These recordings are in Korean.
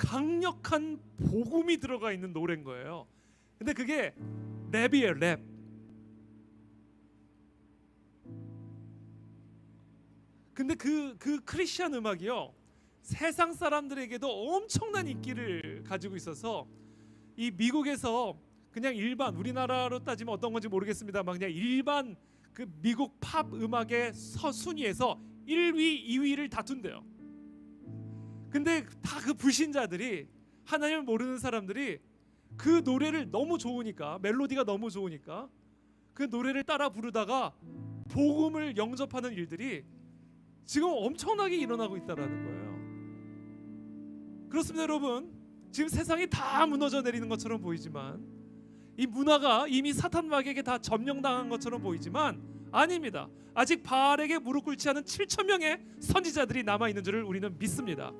강력한 복음이 들어가 있는 노래인 거예요. 근데 그게 랩이에요, 랩. 근데 그 그 크리스천 음악이요. 세상 사람들에게도 엄청난 인기를 가지고 있어서 이 미국에서 그냥 일반 우리나라로 따지면 어떤 건지 모르겠습니다만 그냥 일반 그 미국 팝 음악의 서 순위에서 1위, 2위를 다툰대요. 근데 다 그 불신자들이 하나님을 모르는 사람들이 그 노래를 너무 좋으니까 멜로디가 너무 좋으니까 그 노래를 따라 부르다가 복음을 영접하는 일들이 지금 엄청나게 일어나고 있다라는 거예요. 그렇습니다, 여러분. 지금 세상이 다 무너져 내리는 것처럼 보이지만 이 문화가 이미 사탄 마귀에게 다 점령당한 것처럼 보이지만 아닙니다. 아직 바알에게 무릎 꿇지 않은 7천 명의 선지자들이 남아 있는 줄을 우리는 믿습니다.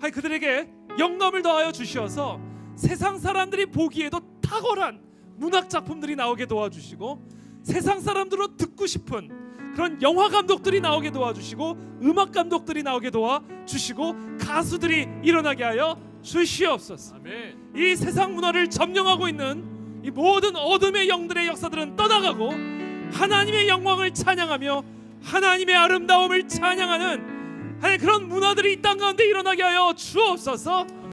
하이 그들에게 영감을 더하여 주시어서 세상 사람들이 보기에도 탁월한 문학 작품들이 나오게 도와주시고 세상 사람들로 듣고 싶은 그런 영화 감독들이 나오게 도와주시고 음악 감독들이 나오게 도와주시고 가수들이 일어나게 하여 주시옵소서. 아멘. 이 세상 문화를 점령하고 있는 이 모든 어둠의 영들의 역사들은 떠나가고 하나님의 영광을 찬양하며 하나님의 아름다움을 찬양하는 하나님 그런 문화들이 이 땅 가운데 일어나게 하여 주옵소서.